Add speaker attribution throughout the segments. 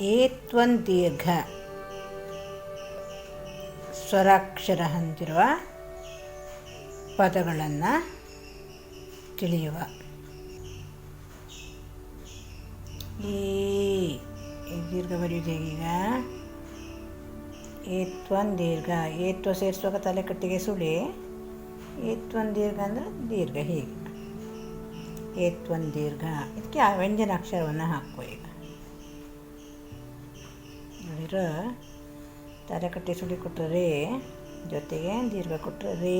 Speaker 1: ಏತ್ವನ್ ದೀರ್ಘ. ಸ್ವರಾಕ್ಷರ ಹೊಂದಿರುವ ಪದಗಳನ್ನು ತಿಳಿಯುವ. ಈ ಈ ದೀರ್ಘ ಬರೆಯುವುದು ಈಗ? ಏತ್ವನ್ ದೀರ್ಘ. ಏತ್ವ ಸೇರಿಸುವಾಗ ತಲೆ ಕಟ್ಟಿಗೆ ಸುಳಿ. ಏತ್ವನ್ ದೀರ್ಘ ಅಂದರೆ ದೀರ್ಘ ಹೀಗೆ. ಏತ್ವನ್ ದೀರ್ಘ. ಇದಕ್ಕೆ ಆ ವ್ಯಂಜನಾಕ್ಷರವನ್ನು ಹಾಕುವ ಈಗ. ನೋಡಿರ ತಲೆ ಕಟ್ಟಿ ಸುಳಿ ಕೊಟ್ಟರೆ ರೇ ಜೊತೆಗೆ ದೀರ್ಘ ಕೊಟ್ಟರೆ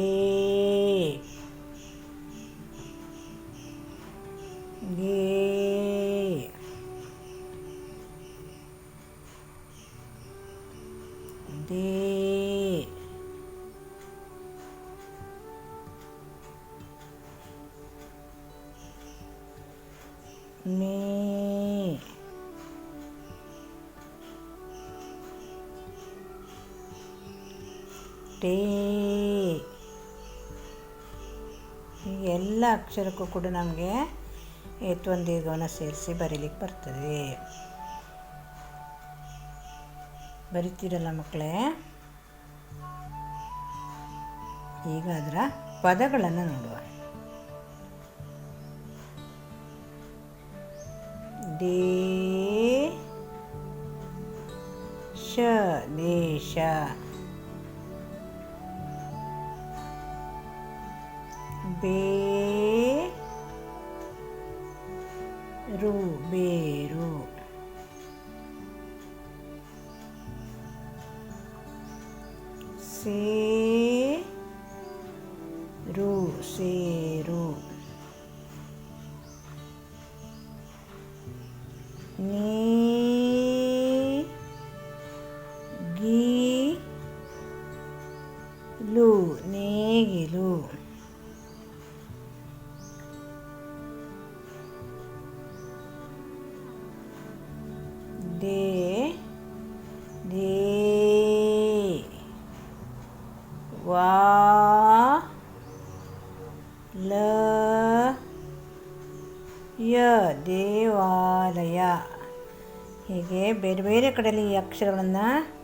Speaker 1: ರೇ ಈ ಎಲ್ಲ ಅಕ್ಷರಕ್ಕೂ ಕೂಡ ನಮಗೆ ಎತ್ತೊಂದು ದೀರ್ಘವನ್ನು ಸೇರಿಸಿ ಬರೀಲಿಕ್ಕೆ ಬರ್ತದೆ. ಬರಿತೀರಲ್ಲ ಮಕ್ಕಳೇ? ಈಗ ಅದರ ಪದಗಳನ್ನು ನೋಡುವ. ದೇ, ಶ ದೇಶ ಬೇ ರು ಬೇರು ಸೇ ರು ಸೇರು ನೀ ದೇ ವಾ ಲ ಯ ದೇವಾಲಯ ಹೀಗೆ ಬೇರೆ ಬೇರೆ ಕಡೆಯಲ್ಲಿ ಈ ಅಕ್ಷರಗಳನ್ನು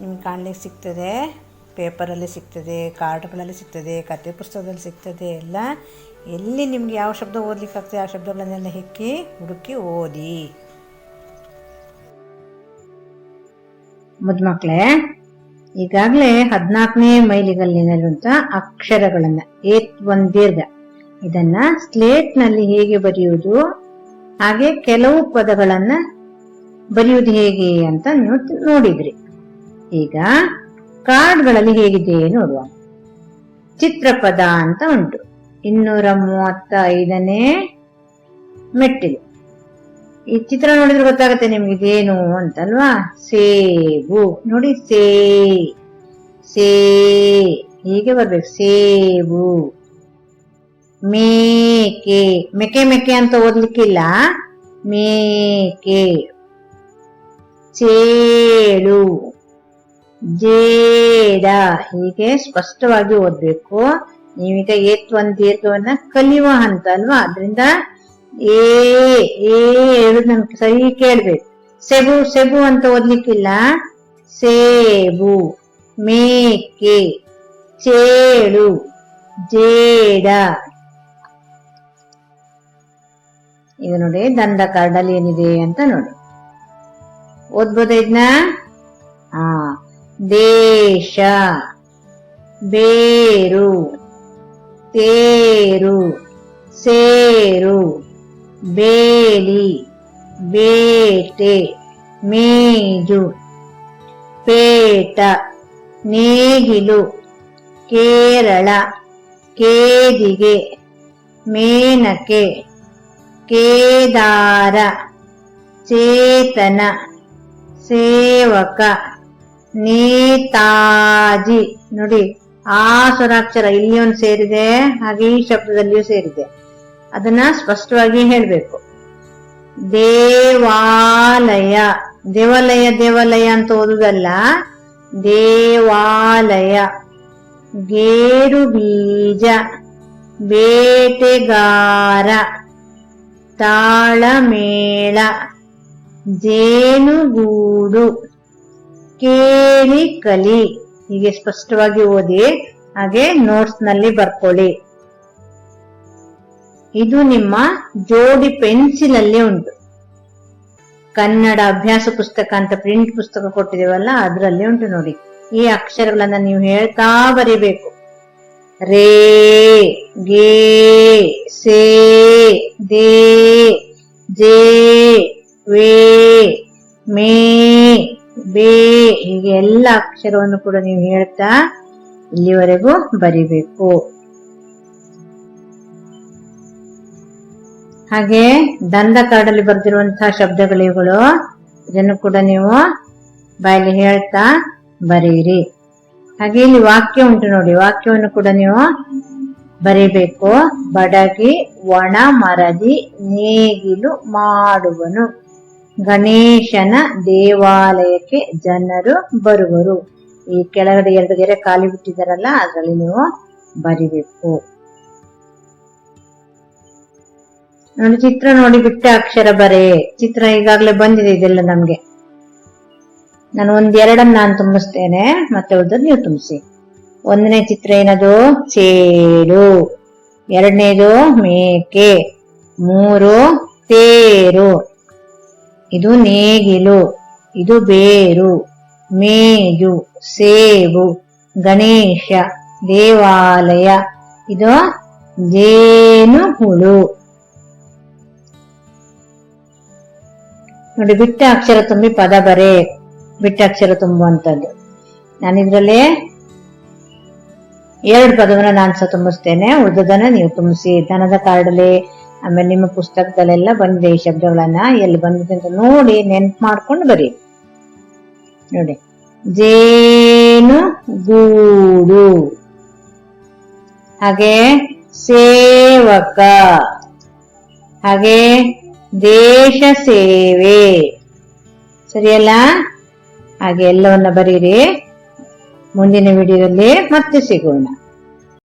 Speaker 1: ನಿಮ್ಗೆ ಕಾಣಲಿಕ್ಕೆ ಸಿಗ್ತದೆ. ಪೇಪರಲ್ಲಿ ಸಿಗ್ತದೆ, ಕಾರ್ಡ್ಗಳಲ್ಲಿ ಸಿಗ್ತದೆ, ಕತೆ ಪುಸ್ತಕದಲ್ಲಿ ಸಿಗ್ತದೆ, ಎಲ್ಲ. ಎಲ್ಲಿ ನಿಮ್ಗೆ ಯಾವ ಶಬ್ದ ಓದಲಿಕ್ಕೆ ಆಗ್ತದೆ ಆ ಶಬ್ದಗಳನ್ನೆಲ್ಲ ಹೆಕ್ಕಿ ಹುಡುಕಿ ಓದಿ. ಮಕ್ಕಳೇ ಈಗಾಗಲೇ ಹದಿನಾಲ್ಕನೇ ಮೈಲಿಗಲ್ಲಿನಲ್ಲಿರುವಂತ ಅಕ್ಷರಗಳನ್ನು, ಏತ್ ಒಂದ್ ದೀರ್ಘ. ಇದನ್ನ ಸ್ಲೇಟ್ನಲ್ಲಿ ಹೇಗೆ ಬರೆಯುವುದು? ಹಾಗೆ ಕೆಲವು ಪದಗಳನ್ನ ಬರೆಯುವುದು ಹೇಗೆ ಅಂತ ನೋಡಿದ್ರಿ. ಈಗ ಕಾರ್ಡ್ಗಳಲ್ಲಿ ಹೇಗಿದೆ ನೋಡುವ. ಚಿತ್ರಪದ ಅಂತ ಉಂಟು. ಇನ್ನೂರ ಮೂವತ್ತ ಐದನೇ ಮೆಟ್ಟಿಲು. ಈ ಚಿತ್ರ ನೋಡಿದ್ರೆ ಗೊತ್ತಾಗುತ್ತೆ ನಿಮ್ಗೆ ಇದೇನು ಅಂತಲ್ವಾ? ಸೇಬು ನೋಡಿ, ಸೇ. ಸೇ. ಹೀಗೆ ಬರ್ಬೇಕು. ಸೇಬು ಮೇಕೆ ಮೆಕೆ ಮೆಕೆ ಅಂತ ಓದ್ಲಿಕ್ಕಿಲ್ಲ. ಮೇಕೆ ಚೇಳು. ಜೇಡ. ಹೀಗೆ ಸ್ಪಷ್ಟವಾಗಿ ಓದ್ಬೇಕು. ನೀವೀಗ ಏತ್ ಒಂದು ದೀರ್ಘವನ್ನ ಕಲಿಯುವ ಹಂತ ಅಲ್ವಾ ಅದ್ರಿಂದ ಏ ಏ ಹೇಳುದು ನಮ್ಗೆ ಸರಿ ಕೇಳ್ಬೇಕು. ಸೆಬು ಸೆಬು ಅಂತ ಓದ್ಲಿಕ್ಕಿಲ್ಲ. ಸೇಬು, ಮೇಕೆ, ಚೇಳು, ಜೇಡ. ಇದು ನೋಡಿ ದಂಡ ಕಾರ್ಡಲ್ಲಿ ಏನಿದೆ ಅಂತ ನೋಡಿ. ಓದ್ಬೋದ ಇದನ್ನ ಆ ದೇಶ, ಬೇರು, ತೇರು, ಸೇರು. ಬೇಲಿ, ಬೇಟೆ, ಮೇಜು, ಪೇಟ, ನೇಗಿಲು, ಕೇರಳ, ಕೇದಿಗೆ, ಮೇನಕೆ, ಕೇದಾರ, ಚೇತನ, ಸೇವಕ, ನೇತಾಜಿ. ನೋಡಿ, ಆ ಸ್ವರಾಕ್ಷರ ಇಲ್ಲಿಯೊಂದು ಸೇರಿದೆ, ಹಾಗೆ ಈ ಶಬ್ದದಲ್ಲಿಯೂ ಸೇರಿದೆ. ಅದನ್ನ ಸ್ಪಷ್ಟವಾಗಿ ಹೇಳಬೇಕು. ದೇವಾಲಯ ದೇವಾಲಯ ದೇವಾಲಯ ಅಂತ ಓದುದಲ್ಲ, ದೇವಾಲಯ, ಗೇರು ಬೀಜ, ಬೇಟೆಗಾರ, ತಾಳಮೇಳ, ಜೇನುಗೂಡು ಕೇಳಿ ಕಲಿ ಹೀಗೆ ಸ್ಪಷ್ಟವಾಗಿ ಓದಿ, ಹಾಗೆ ನೋಟ್ಸ್ನಲ್ಲಿ ಬರ್ಕೊಳ್ಳಿ. ಇದು ನಿಮ್ಮ ಜೋಡಿ ಪೆನ್ಸಿಲ್ ಅಲ್ಲಿ ಉಂಟು. ಕನ್ನಡ ಅಭ್ಯಾಸ ಪುಸ್ತಕ ಅಂತ ಪ್ರಿಂಟ್ ಪುಸ್ತಕ ಕೊಟ್ಟಿದೇವಲ್ಲ ಅದರಲ್ಲಿ ಉಂಟು ನೋಡಿ. ಈ ಅಕ್ಷರಗಳನ್ನ ನೀವು ಹೇಳ್ತಾ ಬರಿಬೇಕು. ರೇ, ಗೇ, ಸೇ, ದೇ, ಜೇ, ವೇ, ಮೇ, ಬೇ, ಹೀಗೆ ಎಲ್ಲ ಅಕ್ಷರವನ್ನು ಕೂಡ ನೀವು ಹೇಳ್ತಾ ಇಲ್ಲಿವರೆಗೂ ಬರಿಬೇಕು. ಹಾಗೆ ದಂಡ ಕಾರ್ಡಲ್ಲಿ ಬರೆದಿರುವಂತಹ ಶಬ್ದಗಳು ಇವುಗಳು ಇದನ್ನು ಕೂಡ ನೀವು ಬಾಯಲ್ಲಿ ಹೇಳ್ತಾ ಬರೆಯಿರಿ ಹಾಗೆ ಇಲ್ಲಿ ವಾಕ್ಯ ಉಂಟು ನೋಡಿ, ವಾಕ್ಯವನ್ನು ಕೂಡ ನೀವು ಬರೀಬೇಕು. ಬಡಗಿ, ಒಣ, ಮರದಿ, ನೇಗಿಲು, ಮಾಡುವನು. ಗಣೇಶನ ದೇವಾಲಯಕ್ಕೆ ಜನರು ಬರುವರು. ಈ ಕೆಳಗಡೆ ಎರಡು ಗೆರೆ ಖಾಲಿ ಬಿಟ್ಟಿದ್ದಾರಲ್ಲ, ಅದರಲ್ಲಿ ನೀವು ಬರಿಬೇಕು. ನೋಡಿ ಚಿತ್ರ ನೋಡಿ ಬಿಟ್ಟೆ ಅಕ್ಷರ ಬರೆ. ಚಿತ್ರ ಈಗಾಗಲೇ ಬಂದಿದೆ ಇದೆಲ್ಲ ನಮ್ಗೆ. ನಾನು ಒಂದೆರಡನ್ನ ನಾನು ತುಂಬಿಸ್ತೇನೆ, ಮತ್ತೆ ಉಳಿದದ್ದು ನೀವು ತುಂಬಿಸಿ. ಒಂದನೇ ಚಿತ್ರ ಏನದು? ಚೇಡು ಎರಡನೇದು ಮೇಕೆ. ಮೂರು ತೇರು. ಇದು ನೇಗಿಲು. ಇದು ಬೇರು. ಮೇಜು ಸೇಬು. ಗಣೇಶ. ದೇವಾಲಯ. ಇದು ಜೇನು ಹುಳು ನೋಡಿ, ಬಿಟ್ಟ ಅಕ್ಷರ ತುಂಬಿ ಪದ ಬರೆ, ಬಿಟ್ಟ ಅಕ್ಷರ ತುಂಬುವಂತದ್ದು ನಾನು ಇದ್ರಲ್ಲಿ ಎರಡು ಪದವನ್ನ ನಾನು ಸಹ ತುಂಬಿಸ್ತೇನೆ. ಉಳಿದದನ್ನ ನೀವು ತುಂಬಿಸಿ, ದನದ ಕಾರ್ಡಲ್ಲಿ ಆಮೇಲೆ ನಿಮ್ಮ ಪುಸ್ತಕದಲ್ಲೆಲ್ಲ ಬಂದಿದೆ ಈ ಶಬ್ದಗಳನ್ನ. ಎಲ್ಲಿ ಬಂದಿದೆ ಅಂತ ನೋಡಿ, ನೆನ್ಪು ಮಾಡ್ಕೊಂಡು ಬರಿ. ನೋಡಿ, ಜೇನು ಗೂಡು. ಹಾಗೆ ಸೇವಕ. ಹಾಗೆ ದೇಶ ಸೇವೆ. ಸರಿಯಲ್ಲ? ಹಾಗೆ ಎಲ್ಲವನ್ನ ಬರೀರಿ. ಮುಂದಿನ ವಿಡಿಯೋದಲ್ಲಿ ಮತ್ತೆ ಸಿಗೋಣ.